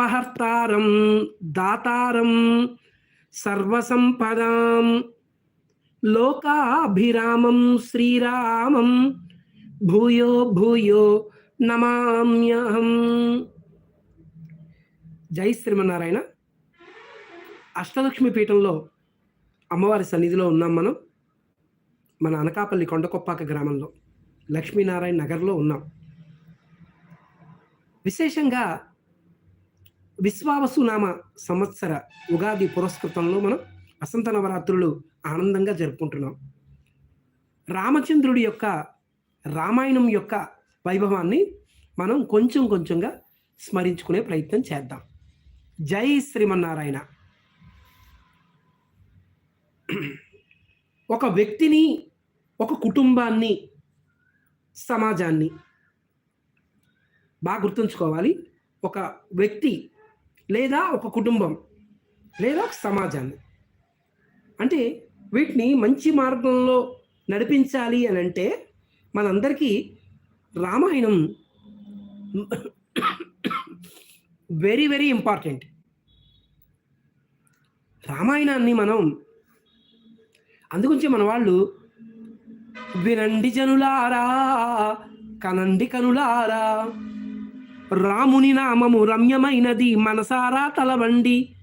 అపహర్తారం దాతారం సర్వసంపదాం లోకాభిరామం శ్రీరామం భూయో భూయో నమామ్యహం. జై శ్రీమన్నారాయణ. అష్టలక్ష్మి పీఠంలో అమ్మవారి సన్నిధిలో ఉన్నాం మనం మన అనకాపల్లి కొండకొప్పాక గ్రామంలో లక్ష్మీనారాయణ నగర్లో ఉన్నాం. విశేషంగా విశ్వావసునామ సంవత్సర ఉగాది పురస్కృతంలో మనం వసంత నవరాత్రులు ఆనందంగా జరుపుకుంటున్నాం. రామచంద్రుడి యొక్క రామాయణం యొక్క వైభవాన్ని మనం కొంచెం కొంచెంగా స్మరించుకునే ప్రయత్నం చేద్దాం. జై శ్రీమన్నారాయణ. ఒక వ్యక్తిని ఒక కుటుంబాన్ని సమాజాన్ని బాగా గుర్తుంచుకోవాలి. ఒక వ్యక్తి లేదా ఒక కుటుంబం లేదా ఒక సమాజాన్ని. అంటే వీటిని మంచి మార్గంలో నడిపించాలి అని అంటే మనందరికీ రామాయణం వెరీ వెరీ ఇంపార్టెంట్. రామాయణాన్ని మనం అందుగురించి మన వాళ్ళు వినండి జనులారా కనండి కనులారా రాముని నామము రమ్యమైనది మనసారా తలవండి.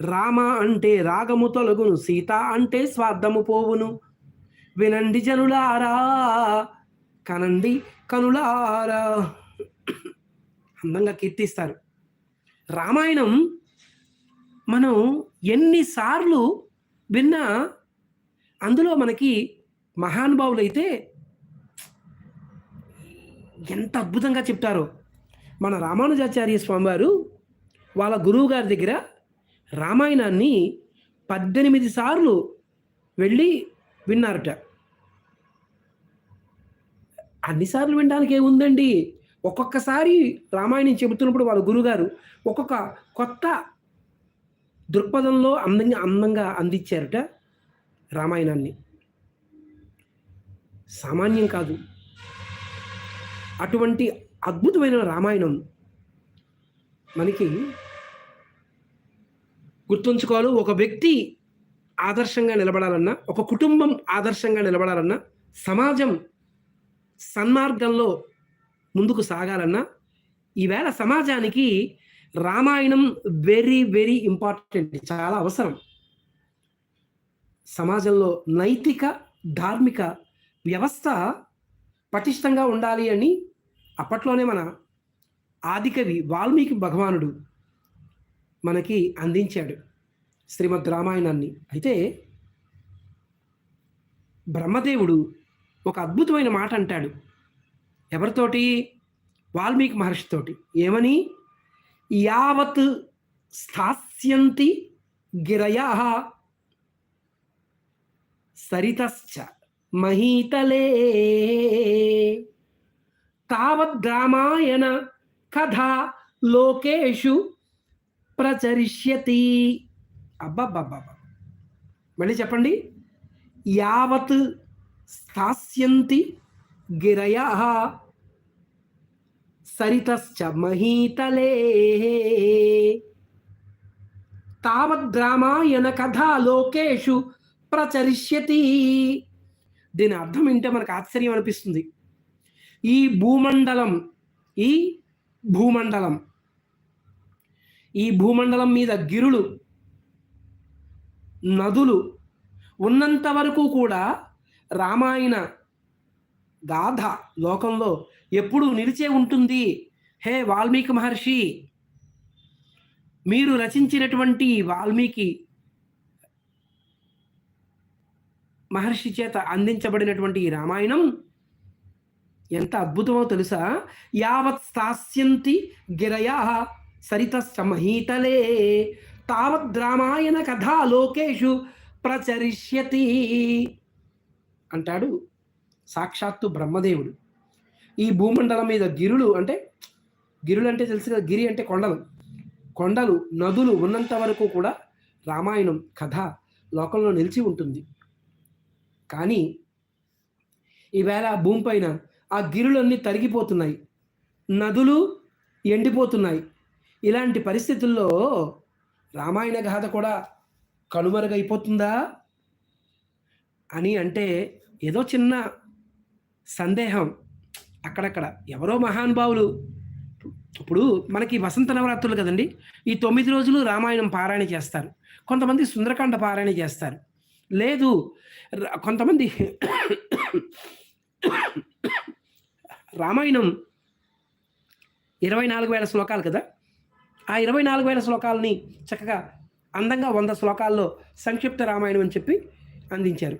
రామ అంటే రాగము తొలగును సీత అంటే స్వార్థము పోవును. వినండి జనులారా కనండి కనులారా. అందంగా కీర్తిస్తారు. రామాయణం మనం ఎన్నిసార్లు విన్నా అందులో మనకి మహానుభావులైతే ఎంత అద్భుతంగా చెప్తారో. మన రామానుజాచార్య స్వామివారు వాళ్ళ గురువు గారి దగ్గర రామాయణాన్ని పద్దెనిమిది సార్లు వెళ్ళి విన్నారట. అన్నిసార్లు వినడానికి ఏముందండి? ఒక్కొక్కసారి రామాయణం చెబుతున్నప్పుడు వాళ్ళ గురుగారు ఒక్కొక్క కొత్త దృక్పథంలో అందంగా అందంగా అందించారట రామాయణాన్ని. సామాన్యం కాదు. అటువంటి అద్భుతమైన రామాయణం. మనకి గుర్తుంచుకోవాలి ఒక వ్యక్తి ఆదర్శంగా నిలబడాలన్నా ఒక కుటుంబం ఆదర్శంగా నిలబడాలన్నా సమాజం సన్మార్గంలో ముందుకు సాగాలన్నా ఈవేళ సమాజానికి రామాయణం వెరీ వెరీ ఇంపార్టెంట్ చాలా అవసరం. సమాజంలో నైతిక ధార్మిక వ్యవస్థ పటిష్టంగా ఉండాలి అని అప్పట్లోనే మన ఆదికవి వాల్మీకి భగవానుడు మనకి అందించాడు శ్రీమద్ రామాయణాన్ని. అయితే బ్రహ్మదేవుడు ఒక అద్భుతమైన మాట అంటాడు. ఎవరితోటి? వాల్మీకి మహర్షితోటి ఏమని? యావత్ స్థాస్యంతి గిరయా సరితశ్చ మహీతలే. తావద్రామాయణ కథ లోకేషు ప్రచరిష్యతి అబ్బబ్బబ్బబ్బ మళ్ళీ చెప్పండి యావత్ స్థాస్యంతి గిరయ సరితశ్చ మహీతలే తావద్రామాయణ కథ లోకేషు ప్రచరిష్యతి దీని అర్థం ఏంటో మనకు ఆశ్చర్యం అనిపిస్తుంది. ఈ భూమండలం ఈ భూమండలం. ఈ భూమండలం మీద గిరులు నదులు ఉన్నంత వరకు కూడా రామాయణ గాథ లోకంలో ఎప్పుడు నిలిచే ఉంటుంది. హే వాల్మీకి మహర్షి మీరు రచించినటువంటి వాల్మీకి మహర్షి చేత అందించబడినటువంటి ఈ రామాయణం ఎంత అద్భుతమో తెలుసా? యావత్ స్థాస్యంతి గిరయా సరిత సమహీతలే తావద్ రామాయణ కథా లోకేషు ప్రచరిష్యతి. అంటాడు సాక్షాత్తు బ్రహ్మదేవుడు. ఈ భూమండలం మీద గిరులు అంటే గిరులు అంటే తెలుసు కదా గిరి అంటే కొండలు. కొండలు నదులు ఉన్నంత వరకు కూడా రామాయణం కథ లోకంలో నిలిచి ఉంటుంది. కానీ ఈవేళ భూమిపైన ఆ గిరులన్నీ తరిగిపోతున్నాయి. నదులు ఎండిపోతున్నాయి. ఇలాంటి పరిస్థితుల్లో రామాయణ గాథ కూడా కనుమరుగైపోతుందా? అని అంటే ఏదో చిన్న సందేహం. అక్కడక్కడ ఎవరో మహానుభావులు. ఇప్పుడు మనకి వసంత నవరాత్రులు కదండి. ఈ తొమ్మిది రోజులు రామాయణం పారాయణ చేస్తారు. కొంతమంది సుందరకాండ పారాయణ చేస్తారు. లేదు కొంతమంది రామాయణం ఇరవై నాలుగు వేల శ్లోకాలు కదా? ఆ ఇరవై నాలుగు వేల శ్లోకాలని చక్కగా అందంగా వంద శ్లోకాల్లో సంక్షిప్త రామాయణం అని చెప్పి అందించారు.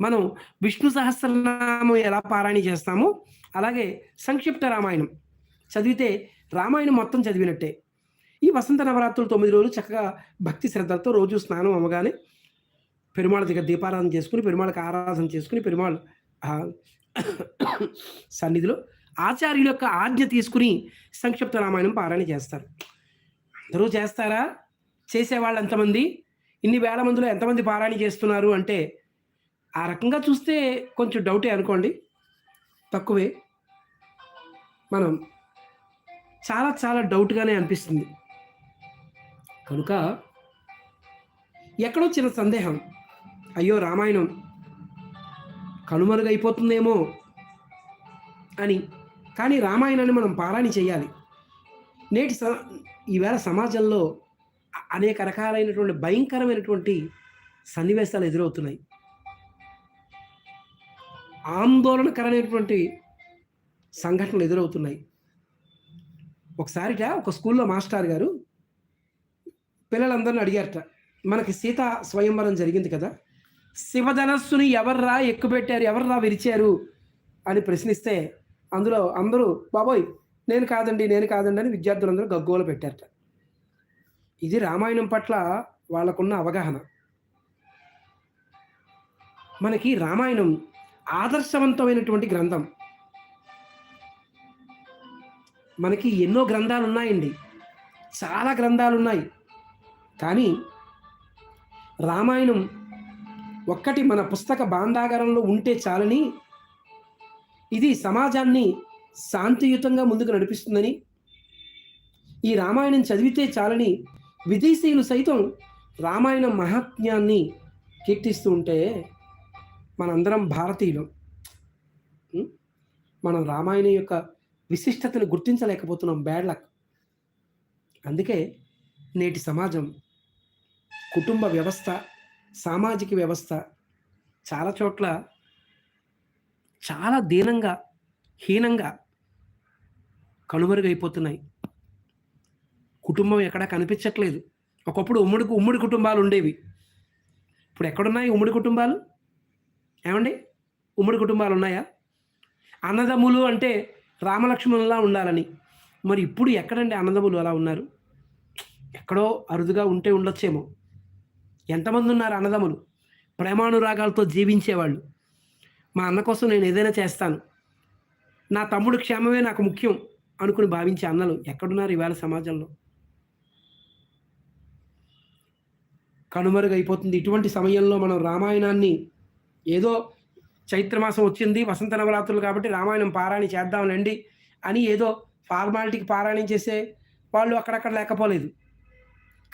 మనం విష్ణు సహస్రనామం ఎలా పారాయణ చేస్తామో అలాగే సంక్షిప్త రామాయణం. చదివితే రామాయణం మొత్తం చదివినట్టే. ఈ వసంత నవరాత్రులు తొమ్మిది రోజులు చక్కగా భక్తి శ్రద్ధలతో రోజు స్నానం అవ్వగానే పెరుమాళ దగ్గర దీపారాధన చేసుకుని పెరుమాళకి ఆరాధన చేసుకుని పెరుమాళ్ సన్నిధిలో ఆచార్యుల యొక్క ఆజ్ఞ తీసుకుని సంక్షిప్త రామాయణం పారాయణ చేస్తారు. అందరూ చేస్తారా? చేసేవాళ్ళు ఎంతమంది? ఇన్ని వేల మందిలో ఎంతమంది పారాయణ చేస్తున్నారు అంటే ఆ రకంగా చూస్తే కొంచెం డౌటే అనుకోండి. తక్కువే. మనం చాలా చాలా డౌట్గానే అనిపిస్తుంది. కనుక ఎక్కడో చిన్న సందేహం. అయ్యో రామాయణం కనుమరుగైపోతుందేమో అని కానీ రామాయణాన్ని మనం పారాయణ చేయాలి. నేటి స ఈవేళ సమాజంలో అనేక రకాలైనటువంటి భయంకరమైనటువంటి సన్నివేశాలు ఎదురవుతున్నాయి. ఆందోళనకరమైనటువంటి సంఘటనలు ఎదురవుతున్నాయి. ఒకసారిట ఒక స్కూల్లో మాస్టర్ గారు పిల్లలందరిని అడిగారట మనకి సీత స్వయంవరం జరిగింది కదా శివధనస్సుని ఎవర్రా ఎక్కుపెట్టారు ఎవర్రా విరిచారు? అని ప్రశ్నిస్తే అందులో అందరూ బాబోయ్ నేను కాదండి నేను కాదండి అని విద్యార్థులందరూ గగ్గోలు పెట్టారట. ఇది రామాయణం పట్ల వాళ్ళకున్న అవగాహన. మనకి రామాయణం ఆదర్శవంతమైనటువంటి గ్రంథం. మనకి ఎన్నో గ్రంథాలు ఉన్నాయండి చాలా గ్రంథాలు ఉన్నాయి కానీ రామాయణం ఒక్కటి మన పుస్తక భాండాగారంలో ఉంటే చాలని ఇది సమాజాన్ని శాంతియుతంగా ముందుకు నడిపిస్తుందని ఈ రామాయణం చదివితే చాలని విదేశీయులు సైతం రామాయణం మహాత్మ్యాన్ని కీర్తిస్తూ ఉంటే మనందరం భారతీయులం. మనం రామాయణం యొక్క విశిష్టతను గుర్తించలేకపోతున్నాం. Bad luck. అందుకే నేటి సమాజం కుటుంబ వ్యవస్థ సామాజిక వ్యవస్థ చాలా చోట్ల చాలా దీనంగా హీనంగా కనుమరుగైపోతున్నాయి. కుటుంబం ఎక్కడా కనిపించట్లేదు. ఒకప్పుడు ఉమ్మడి ఉమ్మడి కుటుంబాలు ఉండేవి. ఇప్పుడు ఎక్కడున్నాయి ఉమ్మడి కుటుంబాలు? ఏమండి? ఉమ్మడి కుటుంబాలు ఉన్నాయా? అన్నదమ్ములు అంటే రామలక్ష్మణులా ఉండాలని. మరి ఇప్పుడు ఎక్కడండి అన్నదమ్ములు అలా ఉన్నారు? ఎక్కడో అరుదుగా ఉంటే ఉండొచ్చేమో. ఎంతమంది ఉన్నారు అన్నదమ్ములు? ప్రేమానురాగాలతో జీవించేవాళ్ళు. మా అన్న కోసం నేను ఏదైనా చేస్తాను. నా తమ్ముడు క్షేమమే నాకు ముఖ్యం అనుకుని భావించే అన్నలు ఎక్కడున్నారు ఇవాళ సమాజంలో? కనుమరుగైపోతుంది. ఇటువంటి సమయంలో మనం రామాయణాన్ని ఏదో చైత్రమాసం వచ్చింది వసంత నవరాత్రులు కాబట్టి రామాయణం పారాయణ చేద్దాంలేండి అని ఏదో ఫార్మాలిటీకి పారాయణం చేసే వాళ్ళు అక్కడక్కడ లేకపోలేదు.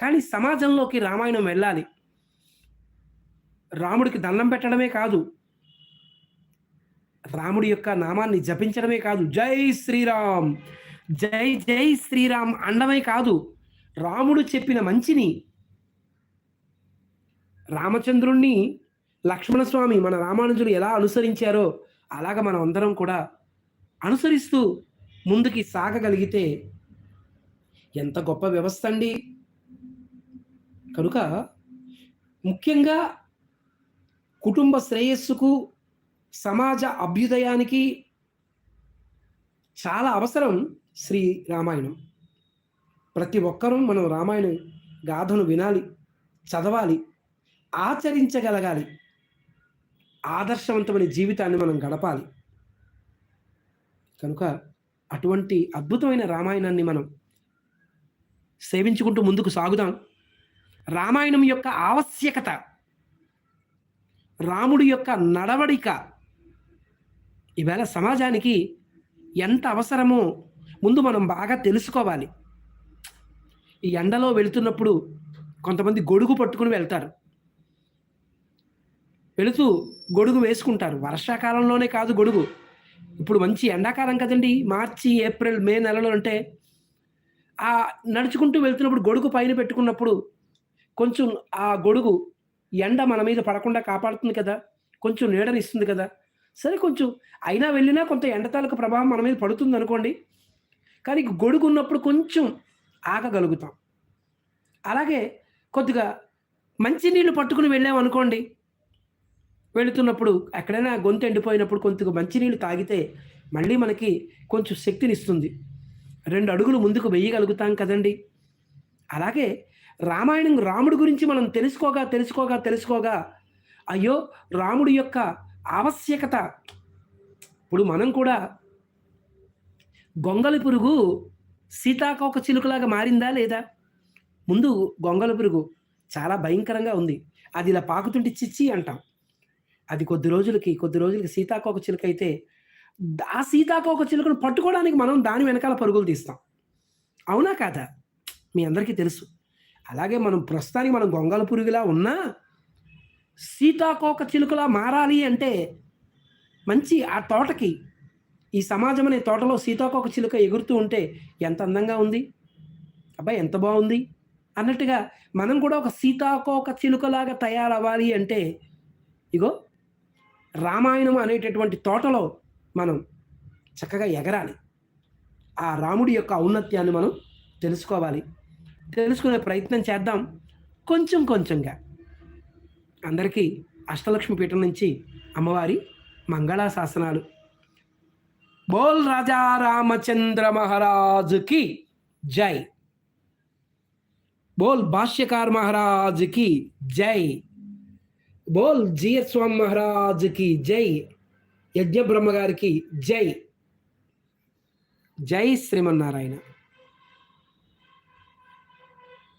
కానీ సమాజంలోకి రామాయణం వెళ్ళాలి. రాముడికి దండం పెట్టడమే కాదు రాముడి యొక్క నామాన్ని జపించడమే కాదు. జై శ్రీరామ్! జై జై శ్రీరామ్ అండమే కాదు. రాముడు చెప్పిన మంచిని రామచంద్రుణ్ణి లక్ష్మణస్వామి మన రామానుజులు ఎలా అనుసరించారో అలాగ మనం అందరం కూడా అనుసరిస్తూ ముందుకి సాగగలిగితే ఎంత గొప్ప వ్యవస్థ అండి. కనుక ముఖ్యంగా కుటుంబ శ్రేయస్సుకు సమాజ అభ్యుదయానికి చాలా అవసరం శ్రీ రామాయణం. ప్రతి ఒక్కరూ మనం రామాయణ గాథను వినాలి చదవాలి ఆచరించగలగాలి. ఆదర్శవంతమైన జీవితాన్ని మనం గడపాలి. కనుక అటువంటి అద్భుతమైన రామాయణాన్ని మనం సేవించుకుంటూ ముందుకు సాగుదాం. రామాయణం యొక్క ఆవశ్యకత రాముడి యొక్క నడవడిక ఈవేళ సమాజానికి ఎంత అవసరమో ముందు మనం బాగా తెలుసుకోవాలి. ఈ ఎండలో వెళుతున్నప్పుడు కొంతమంది గొడుగు పట్టుకుని వెళ్తారు. వెళుతూ గొడుగు వేసుకుంటారు. వర్షాకాలంలోనే కాదు గొడుగు. ఇప్పుడు మంచి ఎండాకాలం కదండి. మార్చి ఏప్రిల్ మే నెలలో అంటే ఆ నడుచుకుంటూ వెళ్తున్నప్పుడు గొడుగు పైన పెట్టుకున్నప్పుడు కొంచెం ఆ గొడుగు ఎండ మన మీద పడకుండా కాపాడుతుంది కదా. కొంచెం నీడనిస్తుంది కదా. సరే కొంచెం అయినా వెళ్ళినా కొంత ఎండతాలకు ప్రభావం మన మీద పడుతుంది అనుకోండి. కానీ గొడుగు ఉన్నప్పుడు కొంచెం ఆగగలుగుతాం. అలాగే కొద్దిగా మంచినీళ్ళు పట్టుకుని వెళ్ళాం అనుకోండి. వెళుతున్నప్పుడు ఎక్కడైనా గొంతు ఎండిపోయినప్పుడు కొంచెం మంచినీళ్ళు తాగితే మళ్ళీ మనకి కొంచెం శక్తినిస్తుంది రెండు అడుగులు ముందుకు వెయ్యగలుగుతాం కదండి. అలాగే రామాయణం రాముడి గురించి మనం తెలుసుకోగా తెలుసుకోగా తెలుసుకోగా అయ్యో రాముడి యొక్క ఆవశ్యకత. ఇప్పుడు మనం కూడా గొంగలి పురుగు సీతాకోక చిలుకలాగా మారిందా లేదా? ముందు గొంగలి పురుగు చాలా భయంకరంగా ఉంది. అది ఇలా పాకుతుంటే చిచ్చి అంటాం. అది కొద్ది రోజులకి కొద్ది రోజులకి సీతాకోక చిలుక అయితే ఆ సీతాకోక చిలుకను పట్టుకోవడానికి మనం దాని వెనకాల పరుగులు తీస్తాం. అవునా కాదా? మీ అందరికీ తెలుసు. అలాగే మనం ప్రస్తుతానికి మనం గొంగల పురుగులా ఉన్నా సీతాకోక చిలుకలా మారాలి అంటే మంచి ఆ తోటకి ఈ సమాజం అనే తోటలో సీతాకోక చిలుక ఎగురుతూ ఉంటే ఎంత అందంగా ఉంది? అబ్బాయి ఎంత బాగుంది? అన్నట్టుగా మనం కూడా ఒక సీతాకోక చిలుకలాగా తయారవ్వాలి అంటే ఇగో రామాయణం అనేటటువంటి తోటలో మనం చక్కగా ఎగరాలి. ఆ రాముడి యొక్క ఔన్నత్యాన్ని మనం తెలుసుకోవాలి. తెలుసుకునే ప్రయత్నం చేద్దాం. కొంచెం కొంచెంగా. అందరికీ అష్టలక్ష్మి పీఠం నుంచి అమ్మవారి మంగళా శాసనాలు బోల్ రాజా రామచంద్ర మహారాజుకి జై. బోల్ భాష్యకార్ మహారాజుకి జై. బోల్ జిఎస్ స్వామి మహారాజుకి జై. యజ్ఞ బ్రహ్మ గారికి జై. జై శ్రీమన్నారాయణ.